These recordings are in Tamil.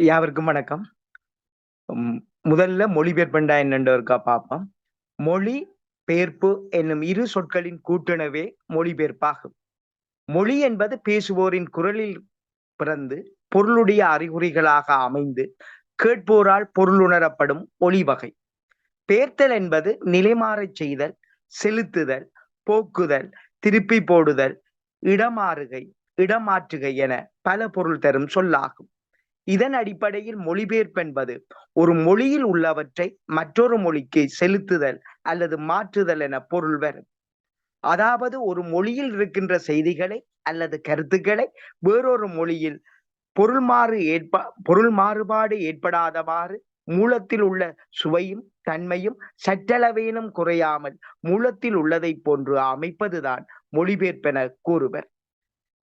யாவருக்கும் வணக்கம். உம், முதல்ல மொழிபெயர்ப்பண்டா என்னன்னு இருக்கா பார்ப்போம் மொழி பெயர்ப்பு என்னும் இரு சொற்களின் கூட்டுணவே மொழிபெயர்ப்பாகும் மொழி என்பது பேசுவோரின் குரலில் பிறந்து பொருளுடைய அறிகுறிகளாக அமைந்து கேட்போரால் பொருளுணரப்படும் ஒளி வகை. பெயர்த்தல் என்பது நிலைமாறச் செய்தல் செலுத்துதல் போக்குதல் திருப்பி போடுதல் இடமாறுகை இடமாற்றுகை என பல பொருள் தரும் சொல்லாகும். இதன் அடிப்படையில் மொழிபெயர்ப்பு என்பது ஒரு மொழியில் உள்ளவற்றை மற்றொரு மொழிக்கு செலுத்துதல் அல்லது மாற்றுதல் என பொருள் வரும். அதாவது ஒரு மொழியில் இருக்கின்ற செய்திகளை அல்லது கருத்துக்களை வேறொரு மொழியில் பொருள் மாறு ஏற்ப பொருள் மாறுபாடு ஏற்படாதவாறு மூலத்தில் உள்ள சுவையும் தன்மையும் சற்றளவேனும் குறையாமல் மூலத்தில் உள்ளதை போன்று அமைப்பதுதான் மொழிபெயர்ப்பென கூறுவர்.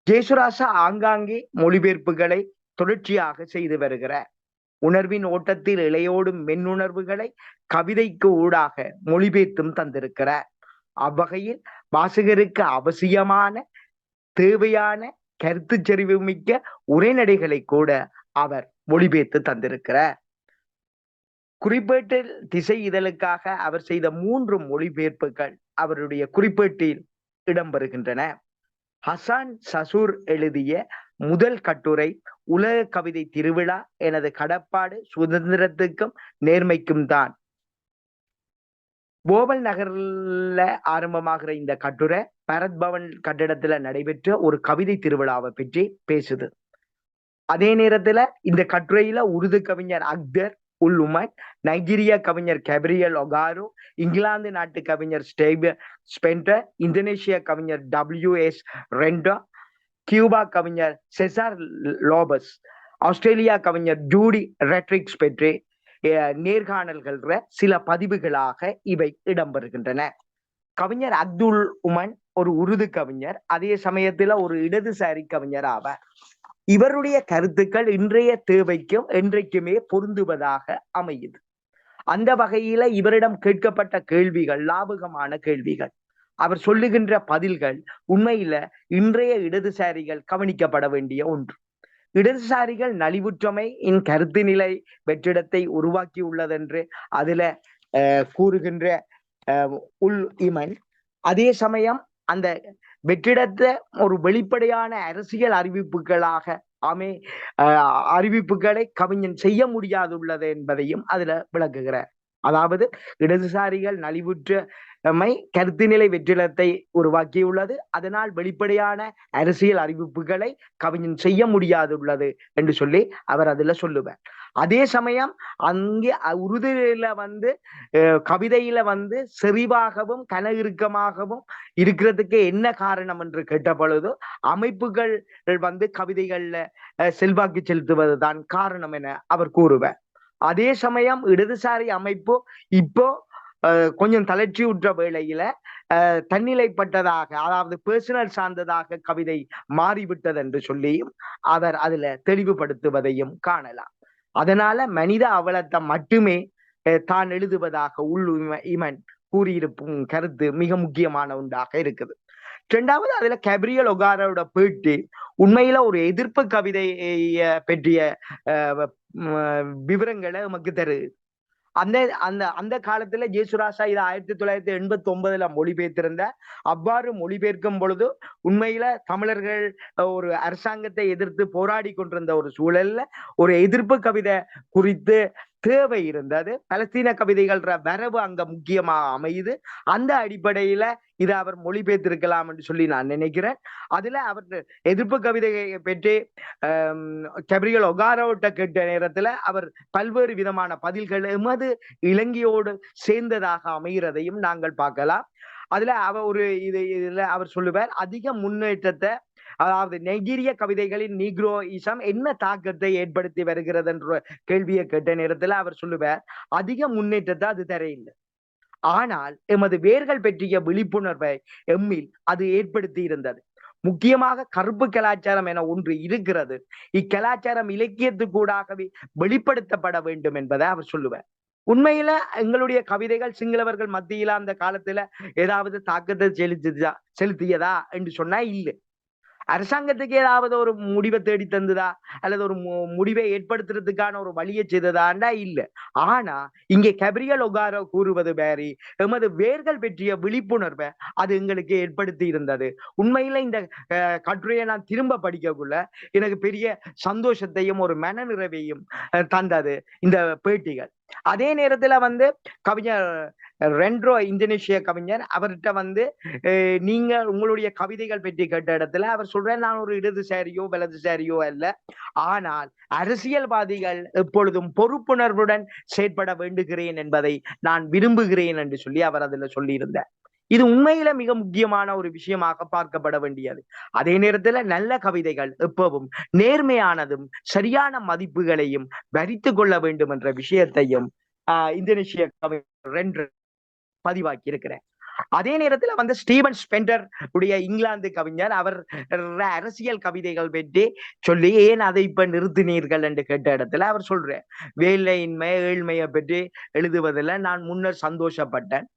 ஜேசுராசா ஆங்காங்கே மொழிபெயர்ப்புகளை தொடர்ச்சியாக செய்து வருகிறார் உணர்வின் ஓட்டத்தில் இளையோடும் மென்னுணர்வுகளை கவிதைக்கு ஊடாக மொழிபெயர்த்தும் தந்திருக்கிறார் அவ்வகையில் வாசகருக்கு அவசியமான தேவையான கருத்து செறிவு மிக்க உரைநடைகளை கூட அவர் மொழிபெயர்த்து தந்திருக்கிறார். குறிப்பேட்டில் திசை இதழுக்காக அவர் செய்த மூன்று மொழிபெயர்ப்புகள் அவருடைய குறிப்பேட்டில் இடம்பெறுகின்றன. ஹசான் சசூர் எழுதிய முதல் கட்டுரை உலக கவிதை திருவிழா எனது கடப்பாடு சுதந்திரத்துக்கும் நேர்மைக்கும் தான். போவல் நகர்ல ஆரம்பமாகிற இந்த கட்டுரை பரத் பவன் கட்டிடத்துல நடைபெற்ற ஒரு கவிதை திருவிழாவை பற்றி பேசுது. அதே நேரத்துல இந்த கட்டுரையில உருது கவிஞர் அக்தர் உல் உமன் நைஜீரிய கவிஞர் கேப்ரியல் ஒகாரோ இங்கிலாந்து நாட்டு கவிஞர் ஸ்டேபியர் ஸ்பென்டர் இந்தோனேஷிய கவிஞர் டபிள்யூ எஸ் ரெண்டோ கியூபா கவிஞர் செசார் லோபஸ் ஆஸ்திரேலியா கவிஞர் ஜூடி ரெட்ரிக்ஸ் பெற்று நேர்காணல்கள் சில பதிவுகளாக இவை இடம்பெறுகின்றன. கவிஞர் அப்துல் உமன் ஒரு உருது கவிஞர் அதே சமயத்துல ஒரு இடதுசாரி கவிஞர் ஆவார். இவருடைய கருத்துக்கள் இன்றைய தேவைக்கும் என்றைக்குமே பொருந்துவதாக அமையுது. அந்த வகையில இவரிடம் கேட்கப்பட்ட கேள்விகள் லாபகமான கேள்விகள். அவர் சொல்லுகின்ற பதில்கள் உண்மையில இன்றைய இடதுசாரிகள் கவனிக்கப்பட வேண்டிய ஒன்று. இடதுசாரிகள் நலிவுற்றமை இன் கருத்து நிலை வெற்றிடத்தை உருவாக்கி உள்ளதென்று அதுல கூறுகின்ற உள் இமன் அதே சமயம் அந்த வெற்றிடத்தை ஒரு வெளிப்படையான அரசியல் அறிவிப்புகளாக அமை அறிவிப்புகளை கவிஞன் செய்ய முடியாதுள்ளது என்பதையும் அதுல விளக்குகிறார். அதாவது இடதுசாரிகள் நலிவுற்றமை கருத்துநிலை வெற்றிடத்தை உருவாக்கியுள்ளது. அதனால் வெளிப்படையான அரசியல் அறிவிப்புகளை கவிஞன் செய்ய முடியாதுள்ளது என்று சொல்லி அவர் அதுல சொல்லுவார். அதே சமயம் அங்கே உருதுல வந்து கவிதையில வந்து செறிவாகவும் கன இறுக்கமாகவும் இருக்கிறதுக்கு என்ன காரணம் என்று கேட்ட பொழுது அமைப்புகள் வந்து கவிதைகள்ல செல்வாக்கு செலுத்துவதுதான் காரணம் என அவர் கூறுவார். அதே சமயம் இடதுசாரி அமைப்பு இப்போ கொஞ்சம் தளர்ச்சியுற்ற வேளையில தன்னிலைப்பட்டதாக அதாவது பர்சனல் சார்ந்ததாக கவிதை மாறிவிட்டது என்று சொல்லியும் அவர் அதுல தெளிவுபடுத்துவதையும் காணலாம். அதனால மனித அவலத்தை மட்டுமே தான் எழுதுவதாக உள் இமன் கூறியிருக்கும் கருத்து மிக முக்கியமான ஒன்றாக இருக்குது. ரெண்டாவது அதுல கேப்ரியல் ஒகாரோட பேட்டு உண்மையில ஒரு எதிர்ப்பு கவிதையை பற்றிய விவரங்களை நமக்கு தருது அந்த அந்த அந்த காலத்துல ஜேசுராசா இது ஆயிரத்தி தொள்ளாயிரத்தி எண்பத்தி ஒன்பதுல மொழிபெயர்த்திருந்த அவ்வாறு மொழிபெயர்க்கும் பொழுது உண்மையில தமிழர்கள் ஒரு அரசாங்கத்தை எதிர்த்து போராடி கொண்டிருந்த ஒரு சூழல்ல ஒரு எதிர்ப்பு கவிதை குறித்து தேவை இருந்தது. பலஸ்தீன கவிதைகள் வரவு அங்க முக்கியமாக அமையுது. அந்த அடிப்படையில இதை அவர் மொழிபெயர்த்திருக்கலாம் என்று சொல்லி நான் நினைக்கிறேன். அதுல அவர் எதிர்ப்பு கவிதையை பற்றி கபிரியல் ஒகாரோட்ட கேட்ட நேரத்துல அவர் பல்வேறு விதமான பதில்கள் எமது இலங்கையோடு சேர்ந்ததாக அமைகிறதையும் நாங்கள் பார்க்கலாம். அதுல அவர் ஒரு இது இதுல அவர் சொல்லுவார் அதிக முன்னேற்றத்தை அதாவது நெகிரிய கவிதைகளின் நீக்ரோயிசம் என்ன தாக்கத்தை ஏற்படுத்தி வருகிறது என்ற கேள்வியை கேட்ட நேரத்துல அவர் சொல்லுவார் அதிக முன்னேற்றத்தை அது தரையில்லை ஆனால் எமது வேர்கள் பற்றிய விழிப்புணர்வை எம்மில் அது ஏற்படுத்தி இருந்தது. முக்கியமாக கருப்பு கலாச்சாரம் என ஒன்று இருக்கிறது. இக்கலாச்சாரம் இலக்கியத்துக்கூடாகவே வெளிப்படுத்தப்பட வேண்டும் என்பதை அவர் சொல்லுவார். உண்மையில எங்களுடைய கவிதைகள் சிங்களவர்கள் மத்தியில அந்த காலத்துல ஏதாவது தாக்கத்தை செலுத்தியதா செலுத்தியதா என்று சொன்னா இல்லை. அரசாங்கத்துக்கு ஏதாவது ஒரு முடிவை தேடி தந்ததா? அல்லது ஒரு முடிவை ஏற்படுத்துறதுக்கான ஒரு வழியை செய்ததாண்டா? இல்ல. ஆனா இங்கே கபிரியல் ஒகாரோ கூறுவது பேரி எமது வேர்கள் பற்றிய விழிப்புணர்வை அது எங்களுக்கு ஏற்படுத்தி இருந்தது. உண்மையில இந்த கட்டுரையை நான் திரும்ப படிக்கக்குள்ள எனக்கு பெரிய சந்தோஷத்தையும் ஒரு மன நிறைவையும் தந்தது இந்த பேட்டிகள். அதே நேரத்துல வந்து கவிஞர் ரெண்ட்ரோ இந்தோனேஷிய கவிஞர் அவர்கிட்ட வந்து நீங்க உங்களுடைய கவிதைகள் பற்றி கேட்ட இடத்துல அவர் சொல்றேன் நான் ஒரு இடதுசாரியோ வலதுசாரியோ அல்ல. ஆனால் அரசியல்வாதிகள் எப்பொழுதும் பொறுப்புணர்வுடன் செயற்பட வேண்டுகிறேன் என்பதை நான் விரும்புகிறேன் என்று சொல்லி அவர் அதுல சொல்லியிருந்தார். இது உண்மையில மிக முக்கியமான ஒரு விஷயமாக பார்க்கப்பட வேண்டியது. அதே நேரத்துல நல்ல கவிதைகள் எப்பவும் நேர்மையானதும் சரியான மதிப்புகளையும் வரித்து கொள்ள வேண்டும் என்ற விஷயத்தையும் ஆஹ் இந்தோனேஷிய கவிஞர் ரெண்டு பதிவாக்கி இருக்கிறேன் அதே நேரத்துல வந்து ஸ்டீவன் ஸ்பெண்டர் உடைய இங்கிலாந்து கவிஞர் அவர் அரசியல் கவிதைகள் பற்றி சொல்லி ஏன் அதை இப்ப நிறுத்தினீர்கள்? என்று கேட்ட இடத்துல அவர் சொல்றார். வேலையின்மை ஏழ்மையை பற்றி எழுதுவதில் நான் முன்னர் சந்தோஷப்பட்டேன்.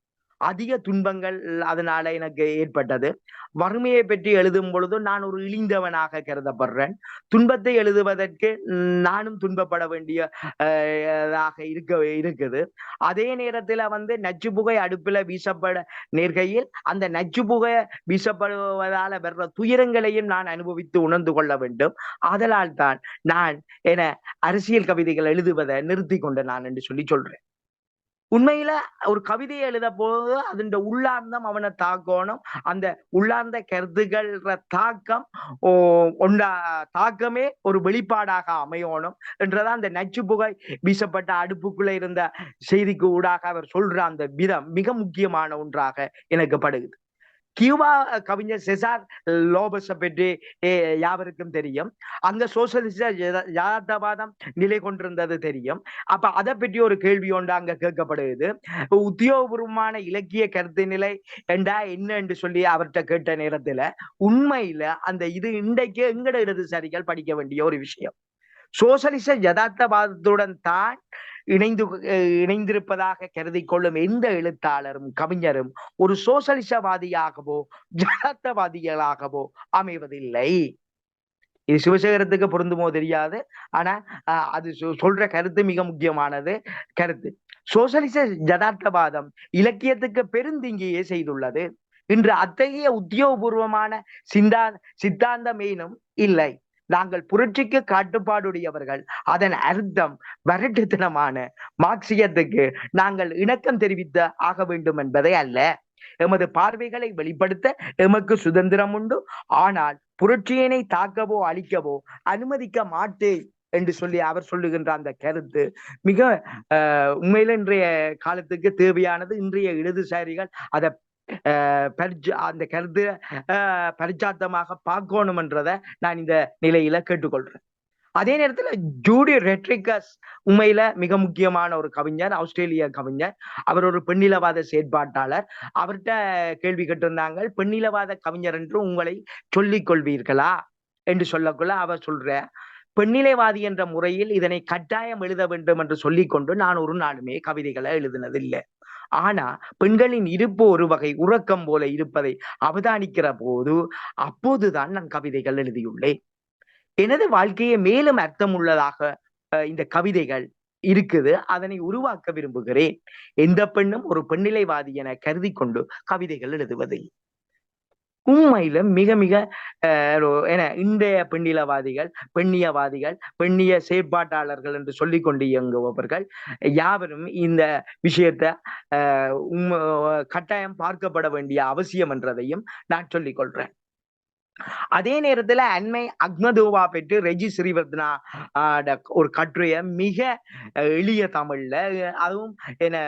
அதிக துன்பங்கள் அதனால எனக்கு ஏற்பட்டது. வறுமையை பற்றி எழுதும் பொழுது நான் ஒரு இழிந்தவனாக கருதப்படுறேன். துன்பத்தை எழுதுவதற்கு நானும் துன்பப்பட வேண்டிய அஹ், இருக்க இருக்குது. அதே நேரத்துல வந்து நச்சு புகை அடுப்புல வீசப்பட நேர்கையில் அந்த நச்சு புகை வீசப்படுவதால வர்ற துயரங்களையும் நான் அனுபவித்து உணர்ந்து கொள்ள வேண்டும். அதனால் தான் நான் என அரசியல் கவிதைகள் எழுதுவதை நிறுத்தி கொண்டு நான் என்று சொல்லி சொல்றேன். உண்மையில ஒரு கவிதையை எழுத போது அதன் உள்ளார்ந்தம் அவனை தாக்கணும். அந்த உள்ளார்ந்த கருத்துக்கள தாக்கம் ஓ ஒன்றா தாக்கமே ஒரு வெளிப்பாடாக அமையணும் என்றதான் அந்த நச்சு புகை வீசப்பட்ட அடுப்புக்குள்ள இருந்த செய்திக்கு ஊடாக அவர் சொல்ற அந்த விதம் மிக முக்கியமான ஒன்றாக எனக்கு படுகுது கியூபா கவிஞர் செசார் லோபஸை பற்றி யாவருக்கும் தெரியும். அங்க சோசலிச யதார்த்தவாதம் நிலை கொண்டிருந்தது தெரியும். அப்ப அதை பற்றி ஒரு கேள்வி ஒன்று அங்க கேட்கப்படுகிறது உத்தியோகபூர்வமான இலக்கிய கருத்து நிலை என்றா என்ன என்று சொல்லி அவர்கிட்ட கேட்ட நேரத்துல உண்மையில அந்த இது இன்றைக்கு எங்கட இடதுசாரிகள் படிக்க வேண்டிய ஒரு விஷயம். சோசலிச யதார்த்தவாதத்துடன் தான் இணைந்து இணைந்திருப்பதாக கருதி கொள்ளும் எந்த எழுத்தாளரும் கவிஞரும் ஒரு சோசலிசவாதியாகவோ ஜனத்தவாதிகளாகவோ அமைவதில்லை. இது சிவசேகரத்துக்கு பொருந்துமோ தெரியாது. ஆனா அஹ், அது சொ- சொல்ற கருத்து மிக முக்கியமானது. கருத்து. சோசலிச ஜதார்த்தவாதம் இலக்கியத்துக்கு பெருந்திங்கியே செய்துள்ளது. இன்று அத்தகைய உத்தியோகபூர்வமான சிந்தா சித்தாந்தமேனும் இல்லை. நாங்கள் புரட்சிக்கு காட்டுப்பாடுடையவர்கள். அதன் அர்த்தம் வரட்டுத்தனமான மார்க்சியத்துக்கு நாங்கள் இணக்கம் தெரிவித்த ஆக வேண்டும் என்பதை அல்ல. எமது பார்வைகளை வெளிப்படுத்த எமக்கு சுதந்திரம் உண்டு. ஆனால் புரட்சியினை தாக்கவோ அழிக்கவோ அனுமதிக்க மாட்டேன் என்று சொல்லி அவர் சொல்லுகின்ற அந்த கருத்து மிக அஹ், உண்மையில இன்றைய காலத்துக்கு தேவையானது இன்றைய இடதுசாரிகள் அதை அந்த கருத்து அஹ், பரிச்சாத்தமாக பார்க்கணும்ன்றத நான் இந்த நிலையில கேட்டுக்கொள்றேன். அதே நேரத்துல ஜூடி ரெட்ரிகஸ் உண்மையில மிக முக்கியமான ஒரு கவிஞர் ஆஸ்திரேலிய கவிஞர். அவர் ஒரு பெண்ணிலவாத செயற்பாட்டாளர். அவர்கிட்ட கேள்வி கேட்டிருந்தாங்க பெண்ணிலவாத கவிஞர் என்று உங்களை சொல்லிக் கொள்வீர்களா? என்று சொல்லக்குள்ள அவர் சொல்ற பெண்ணிலைவாதி என்ற முறையில் இதனை கட்டாயம் எழுத வேண்டும் என்று சொல்லிக்கொண்டு நான் ஒரு நாளுமே கவிதைகளை எழுதினதில்லை. ஆனா பெண்களின் இருப்பு ஒரு வகை உறக்கம் போல இருப்பதை அவதானிக்கிற போது அப்போதுதான் நான் கவிதைகள் எழுதியுள்ளேன். எனது வாழ்க்கையை மேலும் அர்த்தமுள்ளதாக உள்ளதாக இந்த கவிதைகள் இருக்குது. அதனை உருவாக்க விரும்புகிறேன். எந்த பெண்ணும் ஒரு பெண்ணிலைவாதி என கருதி கொண்டு கவிதைகள் எழுதுவதில்லை. உண்மையில மிக மிக அஹ், என இன்றைய பெண்ணிலவாதிகள் பெண்ணியவாதிகள் பெண்ணிய செயற்பாட்டாளர்கள் என்று சொல்லி கொண்டு இயங்குபவர்கள் யாவரும் இந்த விஷயத்தை அஹ், கட்டாயம் பார்க்கப்பட வேண்டிய அவசியம் என்றதையும் நான் சொல்லிக் கொள்றேன் அதே நேரத்துல அண்மை அக்மதோவா பெற்று ரெஜி ஸ்ரீவர்தனா ஒரு கட்டுரைய மிக அஹ், எளிய தமிழ்ல அதுவும் என்ன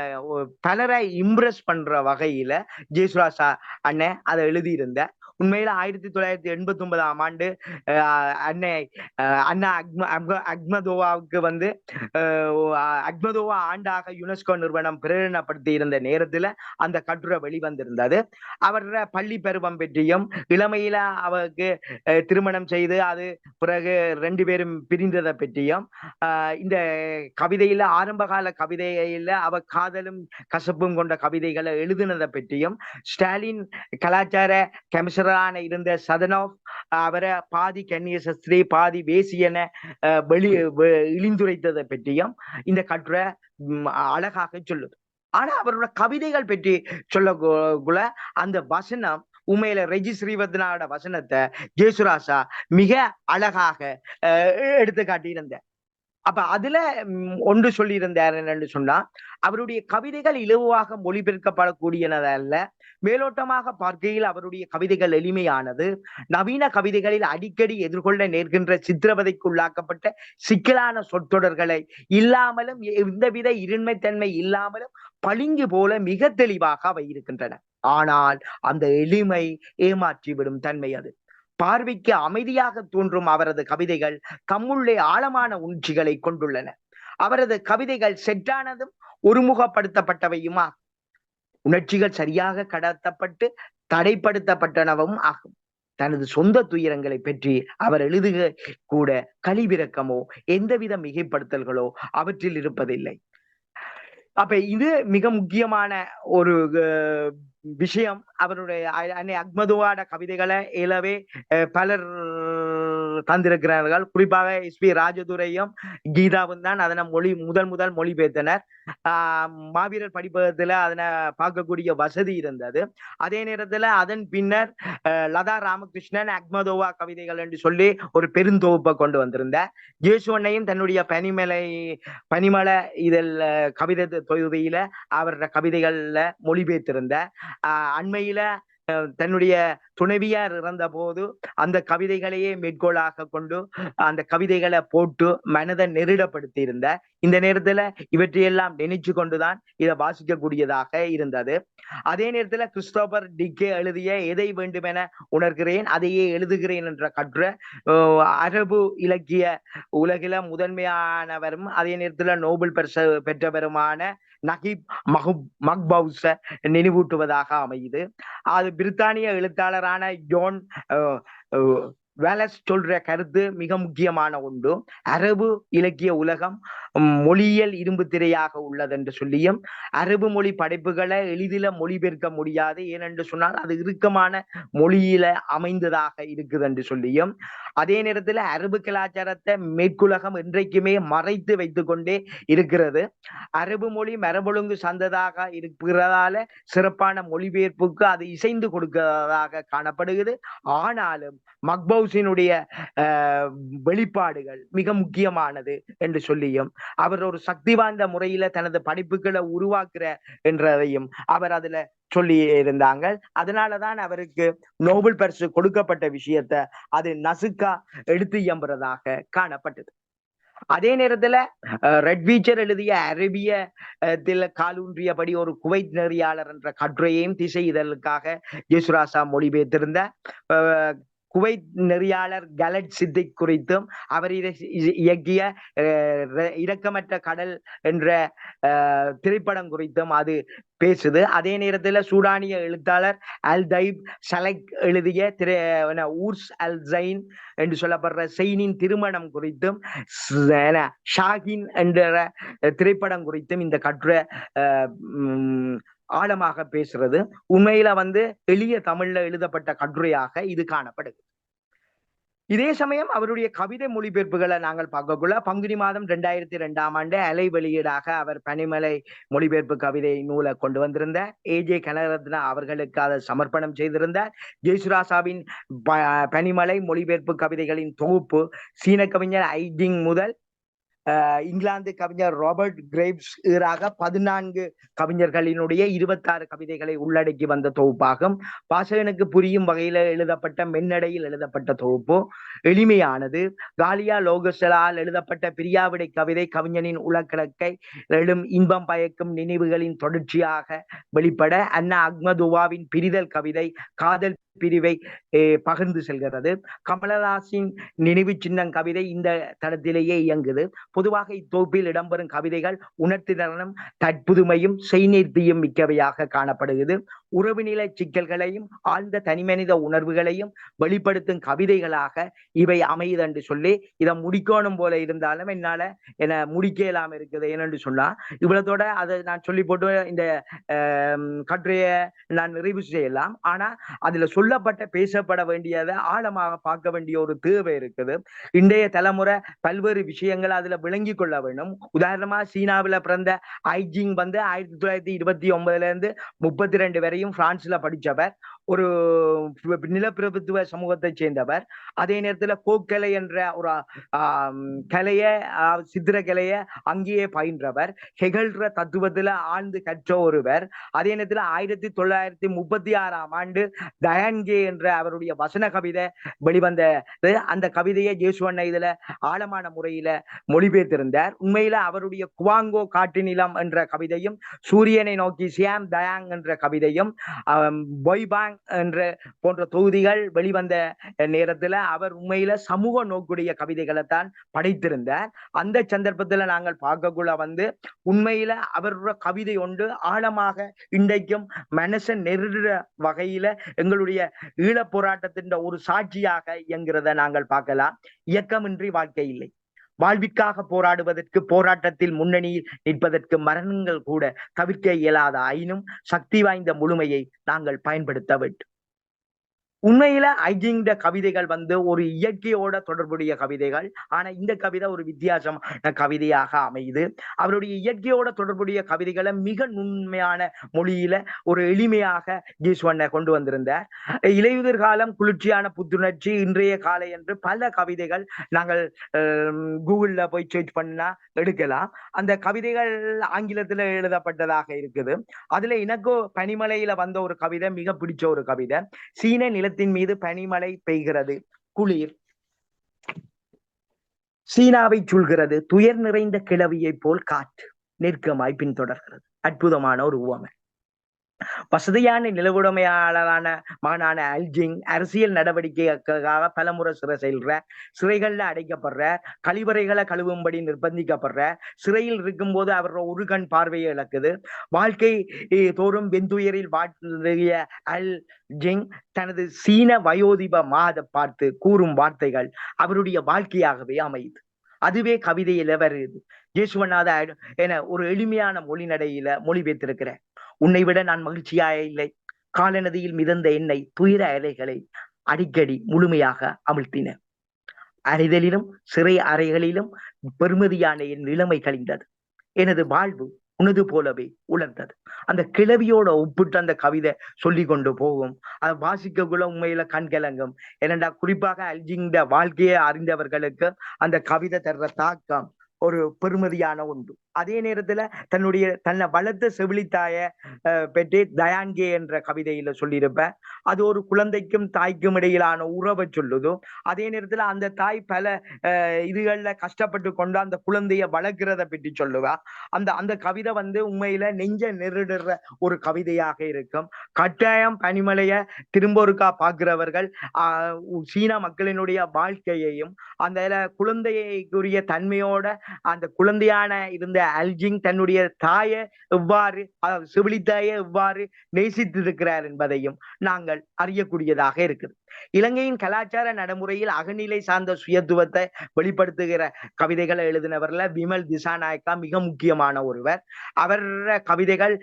பலரை இம்ப்ரெஸ் பண்ற வகையில ஜெயசுராஜா அண்ணன் அதை எழுதியிருந்த உண்மையில ஆயிரத்தி தொள்ளாயிரத்தி எண்பத்தி ஒன்பதாம் ஆண்டு அன்னை அண்ணா அக்ம அக்மதோவாவுக்கு வந்து அக்மதோவா ஆண்டாக யுனெஸ்கோ நிறுவனம் பிரேரணப்படுத்தி இருந்த நேரத்துல அந்த கட்டுரை வெளிவந்திருந்தது. அவர பள்ளி பருவம் பற்றியும் இளமையில அவருக்கு திருமணம் செய்து அது பிறகு ரெண்டு பேரும் பிரிந்ததை பற்றியும் ஆஹ் இந்த கவிதையில ஆரம்பகால கவிதையில அவ காதலும் கசப்பும் கொண்ட கவிதைகளை எழுதினதை பற்றியும் ஸ்டாலின் கலாச்சார கமிஷனர் புதல்வரான இருந்த சதனோவ் அவரை பாதி கன்னிய சஸ்திரி பாதி வேசியன அஹ், வெளி இழிந்துரைத்ததை பற்றியும் இந்த கட்டுரை அழகாக சொல்லுது. ஆனா அவரோட கவிதைகள் பற்றி சொல்லக்குள்ள அந்த வசனம் உண்மையில ரெஜி ஸ்ரீவர்தனாவோட வசனத்தை ஜேசுராசா மிக அழகாக எடுத்து காட்டியிருந்த அப்ப அதுல ஒன்று சொல்லியிருந்தார் என்னன்னு சொன்னா அவருடைய கவிதைகள் இலவாக மொழிபெயர்க்கப்படக்கூடியனதல்ல மேலோட்டமாக பார்க்கையில் அவருடைய கவிதைகள் எளிமையானது. நவீன கவிதைகளில் அடிக்கடி எதிர்கொள்ள நேர்கின்ற சித்திரவதைக்குள்ளாக்கப்பட்ட சிக்கலான சொற்றொடர்களை இல்லாமலும் எந்தவித இருண்மைத்தன்மை இல்லாமலும் பளிங்கு போல மிக தெளிவாக அவை இருக்கின்றன. ஆனால் அந்த எளிமை ஏமாற்றிவிடும் தன்மை அது. பார்வைக்கு அமைதியாக தோன்றும் அவரது கவிதைகள் தம்முள்ளே ஆழமான உணர்ச்சிகளை கொண்டுள்ளன. அவரது கவிதைகள் செட்டானதும் ஒருமுகப்படுத்தப்பட்டவையுமா? உணர்ச்சிகள் சரியாக கடத்தப்பட்டு தடைப்படுத்தப்பட்டனவும் ஆகும். தனது சொந்த துயரங்களை பற்றி அவர் எழுதுக கூட கழிவிறக்கமோ எந்தவித மிகைப்படுத்தல்களோ அவற்றில் இருப்பதில்லை. அப்ப இது மிக முக்கியமான ஒரு விஷயம் அவருடைய அன்னை அக்மதுவாட கவிதைகளை இலவே அஹ், பலர் தந்திருக்கிறார்கள் குறிப்பாக எஸ் பி ராஜதுரையும் கீதாவும் தான் அதனை மொழி முதல் முதல் மொழிபெயர்த்தனர் ஆஹ் மாவீரர் படிப்பகத்துல அதனை பார்க்கக்கூடிய வசதி இருந்தது அதே நேரத்துல அதன் பின்னர் அஹ், லதா ராமகிருஷ்ணன் அக்மதோவா கவிதைகள் என்று சொல்லி ஒரு பெருந்தொகுப்பை கொண்டு வந்திருந்தார் ஜேசுவண்ணையும் தன்னுடைய பனிமலை பனிமலை இதில் கவிதை தொகுதியில அவரோட கவிதைகள்ல மொழிபெயர்த்திருந்தார் அண்மையில தன்னுடைய துணைவியார் இறந்த போது அந்த கவிதைகளையே மேற்கோளாக கொண்டு அந்த கவிதைகளை போட்டு மனதை நெருடப்படுத்தி இருந்த இந்த நேரத்துல இவற்றையெல்லாம் நினைச்சு கொண்டுதான் இதை வாசிக்கக்கூடியதாக இருந்தது. அதே நேரத்துல கிறிஸ்டோபர் டிக்கே எழுதிய எதை வேண்டுமென உணர்கிறேன் அதையே எழுதுகிறேன் என்ற கற்று அரபு இலக்கிய உலகில முதன்மையானவரும் அதே நேரத்துல நோபல் பரிசு பெற்றவருமான நகீப் மஹூப் மக்பவுஸ நினைவூட்டுவதாக அமையுது. அது பிரித்தானிய எழுத்தாளரான ஜோன் அஹ், வேலஸ் சொல்ற கருத்து மிக முக்கியமான ஒன்று. அரபு இலக்கிய உலகம் மொழியியல் இரும்பு திரையாக உள்ளது என்று சொல்லியும் அரபு மொழி படைப்புகளை எளிதில மொழிபெயர்க்க முடியாது. ஏனென்று சொன்னால் அது இறுக்கமான மொழியில அமைந்ததாக இருக்குது என்று சொல்லியும் அதே நேரத்துல அரபு கலாச்சாரத்தை மேற்குலகம் இன்றைக்குமே மறைத்து வைத்து கொண்டே இருக்கிறது. அரபு மொழி மரபொழுங்கு சந்ததாக இருக்கிறதால சிறப்பான மொழிபெயர்ப்புக்கு அது இசைந்து கொடுக்கிறதாக காணப்படுகிறது. ஆனாலும் மக்பௌசினுடைய அஹ், வெளிப்பாடுகள் மிக முக்கியமானது என்று சொல்லியும் அவர் ஒரு சக்தி வாய்ந்த முறையில தனது படைப்புகளை உருவாக்குற என்றதையும் அவர் அதுல சொல்லி இருந்தாங்க அதனாலதான் அவருக்கு நோபல் பரிசு கொடுக்கப்பட்ட விஷயத்த அது நசுக்கா எடுத்து எம்புறதாக காணப்பட்டது. அதே நேரத்துல அஹ், ரெட் வீச்சர் எழுதிய அரேபிய அஹ், தில காலூன்றியபடி ஒரு குவைத் நெறியாளர் என்ற கட்டுரையையும் திசை இதழுக்காக யேசுராசா மொழிபெயர்த்திருந்த அஹ், குவைத் நெறியாளர் கலட் சித்திக் குறித்தும் அவர் இ- இயக்கிய அஹ், இரக்கமற்ற கடல் என்ற அஹ், திரைப்படம் குறித்தும் அது பேசுது. அதே நேரத்தில் சூடானிய எழுத்தாளர் அல் தைப் சலைக் எழுதிய திரை என்ன, ஊர்ஸ் அல் ஜைன் என்று சொல்லப்படுற செயினின் திருமணம் குறித்தும் என்ன, ஷாகின் என்ற திரைப்படம் குறித்தும் இந்த கட்டுரை உம், ஆழமாக பேசுறது. உண்மையில வந்து எளிய தமிழ்ல எழுதப்பட்ட கட்டுரையாக இது காணப்படுது இதே சமயம் அவருடைய கவிதை மொழிபெயர்ப்புகளை நாங்கள் பார்க்கக்குள்ள பங்குனி மாதம் ரெண்டாயிரத்தி ரெண்டாம் ஆண்டு அலை வெளியீடாக அவர் பனிமலை மொழிபெயர்ப்பு கவிதை நூலை கொண்டு வந்திருந்த ஏஜே கனகரத்னா அவர்களுக்கு அதை சமர்ப்பணம் செய்திருந்தார். ஜெயசுராசாவின் ப- பனிமலை மொழிபெயர்ப்பு கவிதைகளின் தொகுப்பு சீன கவிஞர் ஐஜிங் முதல் இங்கிலாந்து கவிஞர் ராபர்ட் கிரேவ்ஸ் ஈராக பதினான்கு கவிஞர்களினுடைய இருபத்தாறு கவிதைகளை உள்ளடக்கி வந்த தொகுப்பாகும். பாசகனுக்கு புரியும் வகையில எழுதப்பட்ட மென்னடையில் எழுதப்பட்ட தொகுப்பு. எளிமையானது. காலியா லோகசலால் எழுதப்பட்ட பிரியாவிடை கவிதை கவிஞனின் உலக்கிழக்கை எழும் இன்பம் பயக்கும் நினைவுகளின் தொடர்ச்சியாக வெளிப்பட அண்ணா அக்மதுவாவின் பிரிதல் கவிதை காதல் பிரிவை பகிர்ந்து செல்கிறது. கமலதாசின் நினைவு சின்னம் கவிதை இந்த தளத்திலேயே இயங்குது. பொதுவாக இத்தொகுப்பில் இடம்பெறும் கவிதைகள் உணர்த்திறனும் தற்புதுமையும் செய்நீர்த்தியும் மிக்கவையாக காணப்படுகிறது. உறவுநிலை சிக்கல்களையும் ஆழ்ந்த தனிமனித உணர்வுகளையும் வெளிப்படுத்தும் கவிதைகளாக இவை அமையுது என்று சொல்லி இதை முடிக்கணும் போல இருந்தாலும் என்னால என்ன முடிக்க இல்லாம இருக்குது. ஏனென்று சொன்னா இவ்வளத்தோட அதை நான் சொல்லி போட்டு இந்த கட்டுரையை நான் நிறைவு செய்யலாம். ஆனா அதுல சொல்லப்பட்ட பேசப்பட வேண்டியதை ஆழமாக பார்க்க வேண்டிய ஒரு தேவை இருக்குது. இன்றைய தலைமுறை பல்வேறு விஷயங்கள் அதுல விளங்கி கொள்ள வேண்டும் உதாரணமா சீனாவுல பிறந்த ஐஜிங் வந்து ஆயிரத்தி தொள்ளாயிரத்தி இருபத்தி ஒன்பதுல இருந்து முப்பத்தி ரெண்டு வரையும் பிரான்ஸ்ல படிச்சவர். ஒரு நிலப்பிரபுத்துவ சமூகத்தை சேர்ந்தவர். அதே நேரத்துல கோக்கலை என்ற ஒரு கலைய சித்திர கலைய அங்கேயே பயின்றவர். ஹெகல்ற தத்துவத்துல ஆழ்ந்து கற்ற ஒருவர். அதே நேரத்துல ஆயிரத்தி தொள்ளாயிரத்தி முப்பத்தி ஆறாம் ஆண்டு தயான்கே என்ற அவருடைய வசன கவிதை வெளிவந்த அந்த கவிதையை ஜேசுவண்ண இதுல ஆழமான முறையில மொழிபெயர்த்திருந்தார். உண்மையில அவருடைய குவாங்கோ காட்டு நிலம் என்ற கவிதையும் சூரியனை நோக்கி சியாம் தயாங் என்ற கவிதையும் பொய்பாங் என்ற போன்ற தொகுதிகள் வெளிவந்த நேரத்துல அவர் உண்மையில சமூக நோக்குடைய கவிதைகளை தான் படைத்திருந்தார். அந்த சந்தர்ப்பத்துல நாங்கள் பார்க்கக்குள்ள வந்து உண்மையில அவருடைய கவிதை ஒன்று ஆழமாக இன்றைக்கும் மனசை நெருடுற வகையில எங்களுடைய ஈழப் போராட்டத்தின் ஒரு சாட்சியாக இயங்குறத நாங்கள் பார்க்கலாம். இயக்கமின்றி வாழ்க்கை இல்லை. வாழ்விற்காக போராடுவதற்கு போராட்டத்தில் முன்னணியில் நிற்பதற்கு மரணங்கள் கூட தவிர்க்க இயலாத ஆயினும் சக்தி வாய்ந்த முழுமையை நாங்கள் பயன்படுத்த வேண்டும். உண்மையில ஐஜிங்க கவிதைகள் வந்து ஒரு இயற்கையோட தொடர்புடைய கவிதைகள். ஆனா இந்த கவிதை ஒரு வித்தியாசமான கவிதையாக அமையுது. அவருடைய இயற்கையோட தொடர்புடைய கவிதைகளை மிக நுண்மையான மொழியில ஒரு எளிமையாக ஜீஸ்வண்ண கொண்டு வந்திருந்தார். இலையுதிர் காலம் குளிர்ச்சியான புத்துணர்ச்சி இன்றைய காலை என்று பல கவிதைகள் நாங்கள் கூகுள்ல போய் சர்ச் பண்ணா எடுக்கலாம். அந்த கவிதைகள் ஆங்கிலத்துல எழுதப்பட்டதாக இருக்குது. அதுல எனக்கு பனிமலையில வந்த ஒரு கவிதை மிக பிடிச்ச ஒரு கவிதை. சீன நில நிலத்தின் மீது பனிமழை பெய்கிறது. குளிர். சீனாவை சூழ்கிறது. துயர் நிறைந்த கிளவியைப் போல் காற்று நெருக்கமாய் பின்தொடர்கிறது அற்புதமான ஒரு உவமை. வசதியான நிலவுடைமையாளரான மகனான அல்ஜிங் அரசியல் நடவடிக்கைக்காக பலமுறை சிறை செல்ற சிறைகள்ல அடைக்கப்படுற கழிவறைகளை கழுவும்படி நிர்பந்திக்கப்படுற சிறையில் இருக்கும்போது அவரோட ஒரு கண் பார்வையை இழக்குது. வாழ்க்கை தோறும் வெந்துயரில் வாட்டிய அல் ஜிங் தனது சீன வயோதிப மாத பார்த்து கூறும் வார்த்தைகள் அவருடைய வாழ்க்கையாகவே அமையுது. அதுவே கவிதையில வருது. ஜேசுவநாத என ஒரு எளிமையான மொழி நடையில மொழிபெயர்த்திருக்கிறேன் உன்னை விட நான் மகிழ்ச்சியாக இல்லை. காலநதியில் மிதந்த எண்ணெய் துயர அலைகளை அடிக்கடி முழுமையாக அமிழ்த்தின அறிதலிலும் சிறை அறைகளிலும் பெருமதியான என் நிலைமை கழிந்தது. எனது வாழ்வு உனது போலவே உலர்ந்தது. அந்த கிளவியோட ஒப்பிட்டு அந்த கவிதை சொல்லி கொண்டு போகும். அதை வாசிக்கக்குள்ள உண்மையில கண் கலங்கும். குறிப்பாக அல்ஜிங்க வாழ்க்கையை அறிந்தவர்களுக்கு அந்த கவிதை தர்ற தாக்கம் ஒரு பெருமதியான ஒன்று. அதே நேரத்துல தன்னுடைய தன்னை வளர்த்த செவிலித்தாய அஹ், தயான்கே என்ற கவிதையில சொல்லியிருப்பேன் அது ஒரு குழந்தைக்கும் தாய்க்கும் இடையிலான உறவை சொல்லுதோ. அதே நேரத்துல அந்த தாய் பல இதுகள்ல கஷ்டப்பட்டு கொண்டு அந்த குழந்தைய வளர்க்கிறத பற்றி சொல்லுவா. அந்த அந்த கவிதை வந்து உண்மையில நெஞ்ச நெருடுற ஒரு கவிதையாக இருக்கும். கட்டாயம் பனிமலைய திரும்ப ஒருக்கா பார்க்கிறவர்கள் ஆஹ் சீன மக்களினுடைய வாழ்க்கையையும் அந்த குழந்தையைக்குரிய குழந்தைக்குரிய தன்மையோட அந்த குழந்தையான இருந்த அல்ஜிங் தன்னுடைய தாயை எவ்வாறு அதாவது செவிலித்தாயை எவ்வாறு நேசித்திருக்கிறார் என்பதையும் நாங்கள் அறியக்கூடியதாக இருக்குது. இலங்கையின் கலாச்சார நடைமுறையில் அகநிலை சார்ந்த சுயத்துவத்தை வெளிப்படுத்துகிற கவிதைகளை எழுதினவர்ல விமல் திசாநாயக்கா மிக முக்கியமான ஒருவர். அவர் கவிதைகள்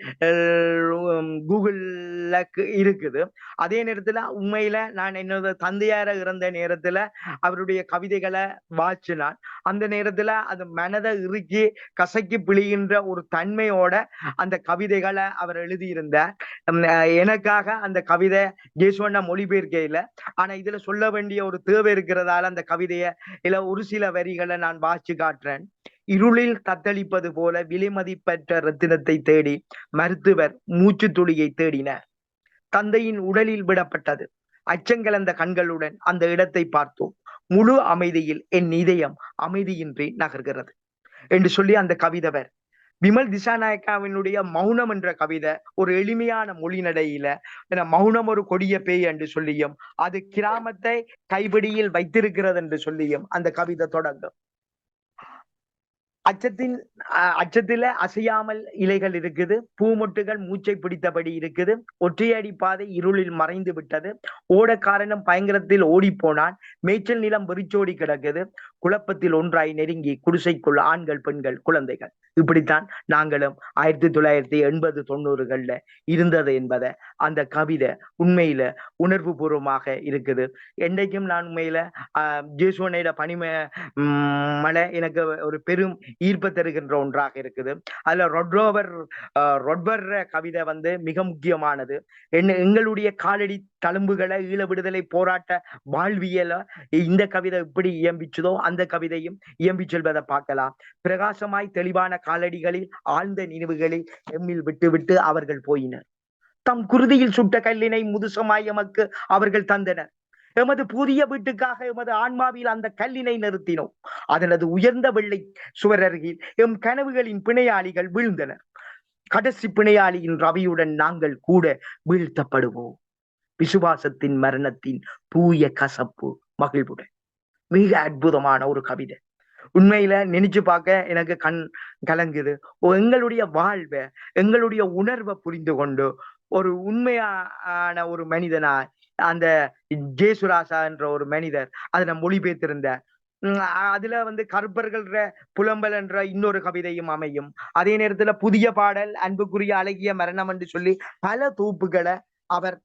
கூகுள்ல இருக்குது. அதே நேரத்துல உண்மையில நான் என்னோட தந்தையார இறந்த நேரத்துல அவருடைய கவிதைகளை வாச்சினான் அந்த நேரத்துல அது மனதை இறுக்கி கசக்கி பிழிகின்ற ஒரு தன்மையோட அந்த கவிதைகளை அவர் எழுதியிருந்தார். எனக்காக அந்த கவிதை ஜேசுவண்ணா மொழிபெயர்க்கையில ஆனா இதுல சொல்ல வேண்டிய ஒரு தேவை இருக்கிறதால அந்த கவிதைய இல்ல ஒரு சில வரிகளை நான் வாசிச்சு காட்டுறேன். இருளில் தத்தளிப்பது போல விலைமதிப்பற்ற ரத்தினத்தை தேடி மருத்துவர் மூச்சு துளியை தேடினார் தந்தையின் உடலில் விடப்பட்டது. அச்சங்கலந்த கண்களுடன் அந்த இடத்தை பார்த்தோம். முழு அமைதியில் என் இதயம் அமைதியின்றி நகர்கிறது. என்று சொல்லி அந்த கவிதவர் விமல் திசாநாயக்காவினுடைய மௌனம் என்ற கவிதை ஒரு எளிமையான மொழி நடையில மௌனம் ஒரு கொடிய பேய் என்று சொல்லியும் அது கிராமத்தை கைபிடியில் வைத்திருக்கிறது என்று சொல்லியும் அந்த கவிதை தொடங்கும். அச்சத்தின் அஹ், அசையாமல் இலைகள் இருக்குது பூமொட்டுகள் மூச்சை பிடித்தபடி இருக்குது ஒற்றையடி பாதை இருளில் மறைந்து விட்டது ஓடக்காரனும் பயங்கரத்தில் ஓடி போனான் மேய்ச்சல் நிலம் வெறிச்சோடி கிடக்குது குழப்பத்தில் ஒன்றாய் நெருங்கி குடிசைக்குள் ஆண்கள் பெண்கள் குழந்தைகள். இப்படித்தான் நாங்களும் ஆயிரத்தி தொள்ளாயிரத்தி எண்பது தொண்ணூறுகள்ல இருந்தது என்பதை அந்த கவிதை உண்மையில உணர்வு பூர்வமாக இருக்குது. என்றைக்கும் நான் உண்மையில ஆஹ் ஜேசுவனையில பனிம உம் மலை எனக்கு ஒரு பெரும் ஈர்ப்பு தருகின்ற ஒன்றாக இருக்குது. அதுல ரொட்ரோவர் ஆஹ் ரொட்வர் கவிதை வந்து மிக முக்கியமானது. என்ன எங்களுடைய காலடி தழும்புகளை ஈழ விடுதலை போராட்ட வாழ்வியல இந்த கவிதை எப்படி இயம்பிச்சதோ அந்த கவிதையும் இயம்பி செல்வதை பார்க்கலாம். பிரகாசமாய் தெளிவான காலடிகளில் ஆழ்ந்த நினைவுகளில் எம்மில் விட்டுவிட்டு அவர்கள் போயினர். தம் குருதியில் சுட்ட கல்லினை முதுசமாய் எமக்கு அவர்கள் தந்தனர். எமது புதிய வீட்டுக்காக எமது ஆன்மாவில் அந்த கல்லினை நிறுத்தினோம். அதனது உயர்ந்த வெள்ளை சுவர் அருகில் எம் கனவுகளின் பிணையாளிகள் வீழ்ந்தனர். கடைசி பிணையாளியின் ரவியுடன் நாங்கள் கூட வீழ்த்தப்படுவோம். விசுவாசத்தின் மரணத்தின் தூய கசப்பு மகிழ்வுடன். மிக அற்புதமான ஒரு கவிதை. உண்மையில நினைச்சு பார்க்க எனக்கு கண் கலங்குது. ஓ, எங்களுடைய வாழ்வை எங்களுடைய உணர்வை புரிந்து கொண்டு ஒரு உண்மையான ஒரு மனிதனா அந்த ஜேசுராசா என்ற ஒரு மனிதர் அதை மொழிபெயர்த்திருந்தார் உம் அதுல வந்து கருப்பர்கள்ற புலம்பல் என்ற இன்னொரு கவிதையும் அமையும். அதே நேரத்துல புதிய பாடல் அன்புக்குரிய அழகிய மரணம் என்று சொல்லி பல தூப்புகளை அவர்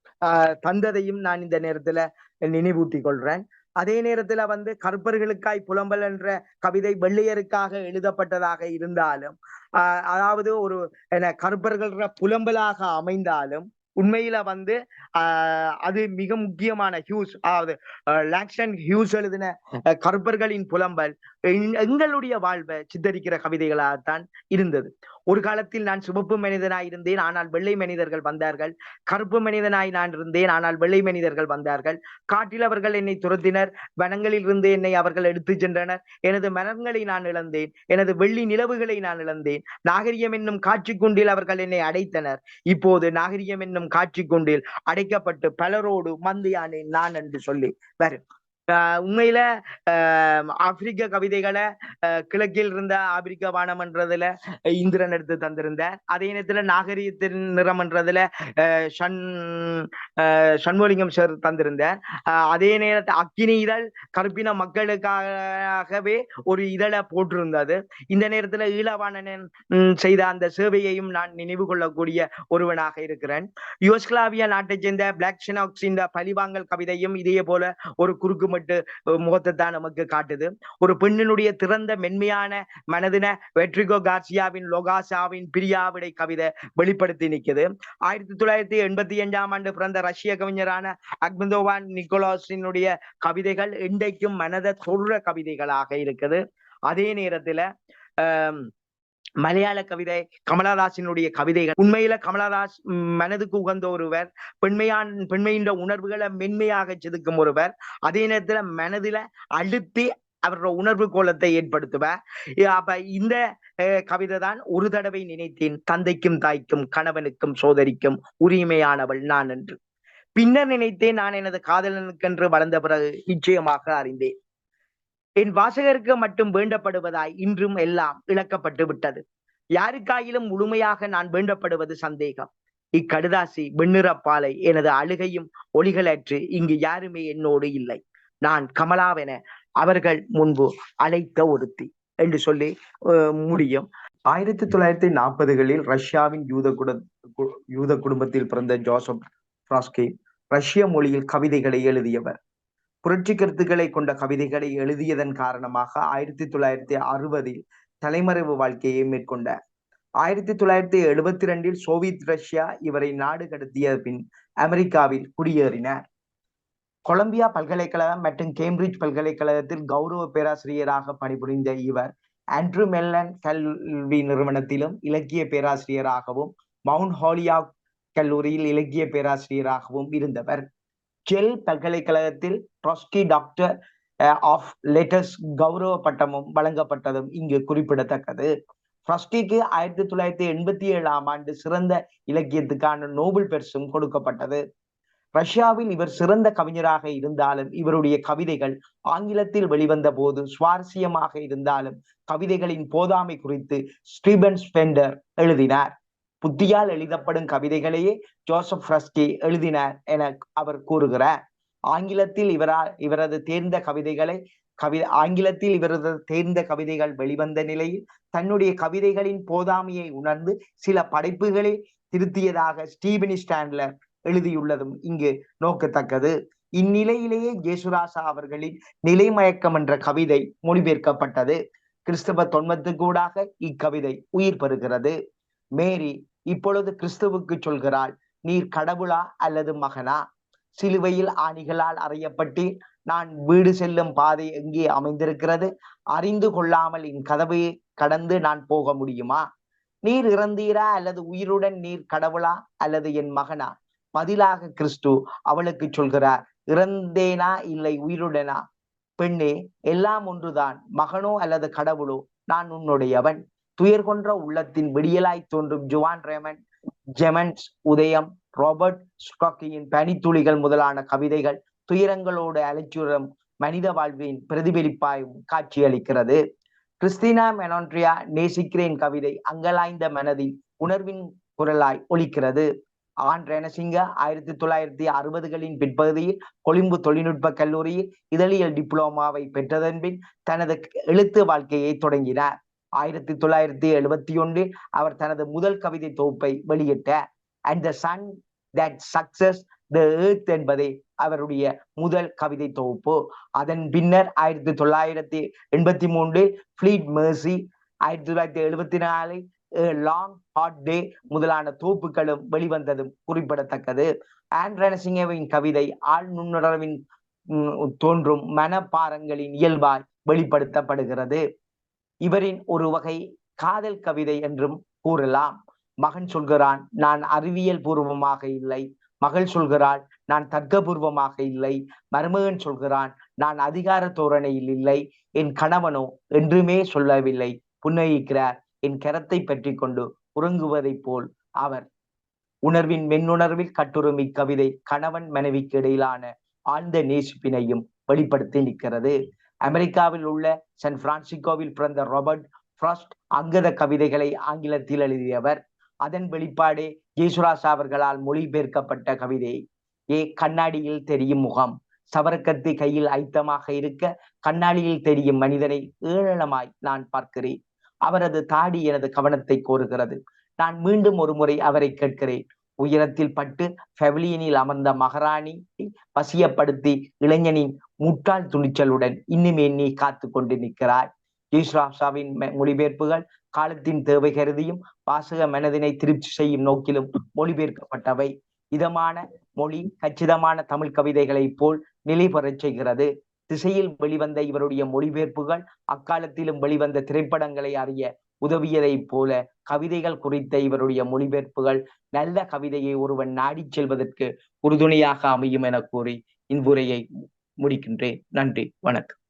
தந்ததையும் நான் இந்த நேரத்துல நினைவூட்டிக் கொள்றேன் அதே நேரத்துல வந்து கருப்பர்களுக்காய் புலம்பல் என்ற கவிதை வெள்ளையருக்காக எழுதப்பட்டதாக இருந்தாலும் ஆஹ் அதாவது ஒரு என்ன கருப்பர்கள புலம்பலாக அமைந்தாலும் உண்மையில வந்து ஆஹ் அது மிக முக்கியமான ஹியூஸ் அதாவது லாக்ஷன் ஹியூஸ் எழுதின அஹ், கருப்பர்களின் புலம்பல் எங்களுடைய வாழ்வை சித்தரிக்கிற கவிதைகளாகத்தான் இருந்தது. ஒரு காலத்தில் நான் சிவப்பு மனிதனாய் இருந்தேன் ஆனால் வெள்ளை மனிதர்கள் வந்தார்கள். கருப்பு மனிதனாய் நான் இருந்தேன் ஆனால் வெள்ளை மனிதர்கள் வந்தார்கள். காட்டில் அவர்கள் என்னை துரத்தினர் வனங்களில் இருந்து என்னை அவர்கள் எடுத்துச் சென்றனர். எனது மரங்களை நான் இழந்தேன் எனது வெள்ளி நிலவுகளை நான் இழந்தேன். நாகரிகம் என்னும் காட்சி குண்டில் அவர்கள் என்னை அடைத்தனர். இப்போது நாகரிகம் என்னும் காட்சி குண்டில் அடைக்கப்பட்டு பலரோடு மந்தியானேன் நான் என்று சொல்லி வரும். உண்மையில ஆப்பிரிக்க கவிதைகளை கிழக்கில் இருந்த ஆப்பிரிக்க வானம்ன்றதுல இந்திரன் எடுத்து தந்திருந்தார். அதே நேரத்துல நாகரிகத்தின் நிறம்ன்றதுல ஆஹ் ஷண் சண்முகலிங்கம் சார் தந்திருந்தார். அதே நேரத்தில் அக்கினி இதழ் கருப்பின மக்களுக்காகவே ஒரு இதழை போட்டிருந்தது. இந்த நேரத்துல ஈழவாணன் செய்த அந்த சேவையையும் நான் நினைவு கொள்ளக்கூடிய ஒருவனாக இருக்கிறேன். யுகஸ்லாவியா நாட்டைச் சேர்ந்த பிளாக் ஷினாக்ஸின் பழிவாங்கல் கவிதையும் இதே போல ஒரு குறுக்கு அஹ், முகத்தை தான் நமக்கு காட்டுது. ஒரு பெண்ணினுடைய திறந்த மென்மையான மனதின வெட்ரிகோ கார்சியாவின் லொகாசாவின் பிரியாவிடை கவிதை வெளிப்படுத்தி நிற்குது. ஆயிரத்தி தொள்ளாயிரத்தி எண்பத்தி அஞ்சாம் ஆண்டு பிறந்த ரஷ்ய கவிஞரான அக்மந்தோவான் நிக்கோலாஸினுடைய கவிதைகள் இன்றைக்கும் மனதை தொடுற கவிதைகளாக இருக்குது. அதே நேரத்துல ஆஹ் மலையாள கவிதை கமலதாசினுடைய கவிதைகள். உண்மையில கமலதாஸ் மனதுக்கு உகந்த ஒருவர். பெண்மையான் பெண்மையின்ற உணர்வுகளை மென்மையாக செதுக்கும் ஒருவர். அதே நேரத்துல மனதில அழுத்தி அவரோட உணர்வு கோலத்தை ஏற்படுத்துவார். அப்ப இந்த அஹ், கவிதை தான் ஒரு தடவை நினைத்தேன். தந்தைக்கும் தாய்க்கும் கணவனுக்கும் சோதரிக்கும் உரிமையானவள் நான் என்று. பின்னர் நினைத்தேன் நான் எனது காதலனுக்கென்று வளர்ந்த பிறகு நிச்சயமாக அறிந்தேன். என் வாசகருக்கு மட்டும் வேண்டப்படுவதாய் இன்றும் எல்லாம் இழக்கப்பட்டு விட்டது. யாருக்காயிலும் முழுமையாக நான் வேண்டப்படுவது சந்தேகம். இக்கடுதாசி வெண்ணிறப்பாலை எனது அழுகையும் ஒளிகளற்று இங்கு யாருமே என்னோடு இல்லை. நான் கமலாவென அவர்கள் முன்பு அழைத்த ஒருத்தி என்று சொல்லி முடியும். ஆயிரத்தி தொள்ளாயிரத்தி நாற்பதுகளில் ரஷ்யாவின் யூத குட கு- யூத குடும்பத்தில் பிறந்த ஜோசப் ஃப்ராஸ்கே ரஷ்ய மொழியில் கவிதைகளை எழுதியவர். புரட்சி கருத்துக்களை கொண்ட கவிதைகளை எழுதியதன் காரணமாக ஆயிரத்தி தொள்ளாயிரத்தி அறுபதில் தலைமறைவு வாழ்க்கையை மேற்கொண்டார் ஆயிரத்தி தொள்ளாயிரத்தி எழுபத்தி ரெண்டில் சோவியத் ரஷ்யா இவரை நாடு கடத்திய பின் அமெரிக்காவில் குடியேறினார். கொலம்பியா பல்கலைக்கழகம் மற்றும் கேம்பிரிட்ஜ் பல்கலைக்கழகத்தில் கௌரவ பேராசிரியராக பணிபுரிந்த இவர் ஆண்ட்ரூ மெல்லன் கல்வி நிறுவனத்திலும் இலக்கிய பேராசிரியராகவும் மவுண்ட் ஹாலியாக் கல்லூரியில் இலக்கிய பேராசிரியராகவும் இருந்தவர். ஜெல் பல்கலைக்கழகத்தில் ட்ரொஸ்கி டாக்டர் ஆஃப் லேட்டஸ்ட் கௌரவ பட்டமும் வழங்கப்பட்டதும் இங்கு குறிப்பிடத்தக்கது. ட்ரஸ்டிக்கு ஆயிரத்தி தொள்ளாயிரத்தி எண்பத்தி ஏழாம் ஆண்டு சிறந்த இலக்கியத்துக்கான நோபல் பரிசும் கொடுக்கப்பட்டது. ரஷ்யாவில் இவர் சிறந்த கவிஞராக இருந்தாலும் இவருடைய கவிதைகள் ஆங்கிலத்தில் வெளிவந்த போது சுவாரஸ்யமாக இருந்தாலும் கவிதைகளின் போதாமை குறித்து ஸ்டீபன் ஸ்பெண்டர் எழுதினார். புத்தியால் எழுதப்படும் கவிதைகளையே ஜோசப் ஃப்ரஸ்கி எழுதினார் என அவர் கூறுகிறார். ஆங்கிலத்தில் இவரால் இவரது தேர்ந்த கவிதைகளை கவி ஆங்கிலத்தில் இவரது தேர்ந்த கவிதைகள் வெளிவந்த நிலையில் தன்னுடைய கவிதைகளின் போதாமையை உணர்ந்து சில படைப்புகளை திருத்தியதாக ஸ்டீபனி ஸ்டாண்ட்லர் எழுதியுள்ளதும் இங்கு நோக்கத்தக்கது. இந்நிலையிலேயே ஜேசுராசா அவர்களின் நிலைமயக்கம் என்ற கவிதை மொழிபெயர்க்கப்பட்டது. கிறிஸ்தவ தொன்மத்துக்கூடாக இக்கவிதை உயிர் பெறுகிறது. மேரி இப்பொழுது கிறிஸ்துவுக்கு சொல்கிறாள் நீர் கடவுளா அல்லது மகனா? சிலுவையில் ஆணிகளால் அறையப்பட்டு நான் வீடு செல்லும் பாதை எங்கே அமைந்திருக்கிறது? அறிந்து கொள்ளாமல் என் கதவை கடந்து நான் போக முடியுமா? நீர் இறந்தீரா அல்லது உயிருடன் நீர் கடவுளா அல்லது என் மகனா? பதிலாக கிறிஸ்து அவளுக்கு சொல்கிறார் இறந்தேனா இல்லை உயிருடனா? பெண்ணே எல்லாம் ஒன்றுதான். மகனோ அல்லது கடவுளோ நான் உன்னுடையவன். துயர் கொன்ற உள்ளத்தின் விடியலாய் தோன்றும் ஜுவான் ரேமன் ஜெமன்ஸ் உதயம் ராபர்ட் ஸ்டாக்கியின் பனித்துளிகள் முதலான கவிதைகள் துயரங்களோடு அலைச்சுரம் மனித வாழ்வின் பிரதிபலிப்பாயும் காட்சியளிக்கிறது. கிறிஸ்டினா மெனோன்ட்ரியா நேசிக்கிறேன் கவிதை அங்கலாய்ந்த மனதில் உணர்வின் குரலாய் ஒலிக்கிறது. ஆன் ரேனசிங்க ஆயிரத்தி தொள்ளாயிரத்தி அறுபதுகளின் பிற்பகுதியில் கொழும்பு தொழில்நுட்ப கல்லூரியில் இதழியல் டிப்ளோமாவை பெற்றதன் பின் தனது எழுத்து வாழ்க்கையை தொடங்கினார். ஆயிரத்தி தொள்ளாயிரத்தி எழுபத்தி ஒன்றில் அவர் தனது முதல் கவிதை தொகுப்பை வெளியிட்டார். And the sun that success the earth என்பதே அவருடைய முதல் கவிதை தொகுப்பு. அதன் பின்னர் ஆயிரத்தி தொள்ளாயிரத்தி எண்பத்தி மூன்று ஃபிளீட் மேர்சி ஆயிரத்தி தொள்ளாயிரத்தி எழுபத்தி நாலு லாங் ஹாட் டே முதலான தொகுப்புகளும் வெளிவந்ததும் குறிப்பிடத்தக்கது. ஆண்ட்ரனசிங்கவின் கவிதை ஆள் நுண்ணுணர்வின் தோன்றும் மனப்பாரங்களின் இயல்பாய் வெளிப்படுத்தப்படுகிறது. இவரின் ஒரு வகை காதல் கவிதை என்றும் கூறலாம். மகன் சொல்கிறான் நான் அறிவியல் பூர்வமாக இல்லை. மகள் சொல்கிறாள் நான் தர்க்கபூர்வமாக இல்லை. மருமகன் சொல்கிறான் நான் அதிகார தோரணையில் இல்லை. என் கணவனோ என்றுமே சொல்லவில்லை. புன்னகிக்கிறார். என் கரத்தை பற்றி கொண்டு உறங்குவதைப் போல் அவர். உணர்வின் மென்னுணர்வில் கட்டுரும் இக்கவிதை கணவன் மனைவிக்கு இடையிலான ஆழ்ந்த நேசிப்பினையும் வெளிப்படுத்தி நிற்கிறது. அமெரிக்காவில் உள்ள சன் பிரான்சிஸ்கோவில் பிறந்த ராபர்ட் ஃப்ராஸ்ட் அங்கத கவிதைகளை ஆங்கிலத்தில் எழுதியவர். அதன் வெளிப்பாடு ஜேசுராசா அவர்களால் மொழிபெயர்க்கப்பட்ட கவிதை. ஏ கண்ணாடியில் தெரியும் முகம். சவரக்கத்து கையில் ஐத்தமாக இருக்க கண்ணாடியில் தெரியும் மனிதனை ஏளனமாய் நான் பார்க்கிறேன். அவரது தாடி எனது கவனத்தை கோருகிறது. நான் மீண்டும் ஒரு முறை அவரை கேட்கிறேன். உயரத்தில் பட்டு பெவிலியனில் அமர்ந்த மகாராணி பசியப்படுத்தி இளைஞனின் முட்டாள் துணிச்சலுடன் இன்னுமே நீ காத்து கொண்டு நிற்கிறாய். ஜெய்ஸ்ராஷாவின் மொழிபெயர்ப்புகள் காலத்தின் தேவை கருதியும் வாசக மனதினை திருப்தி செய்யும் நோக்கிலும் மொழிபெயர்க்கப்பட்டவை. இதமான மொழி கச்சிதமான தமிழ் கவிதைகளைப் போல் நிலை பெறச் செய்கிறது. திசையில் வெளிவந்த இவருடைய மொழிபெயர்ப்புகள் அக்காலத்திலும் வெளிவந்த திரைப்படங்களை அறிய உதவியதைப் போல கவிதைகள் குறித்த இவருடைய மொழிபெயர்ப்புகள் நல்ல கவிதையை ஒருவன் நாடிச் செல்வதற்கு உறுதுணையாக அமையும் என கூறி இவ்வுரையை முடிக்கின்றேன். நன்றி. வணக்கம்.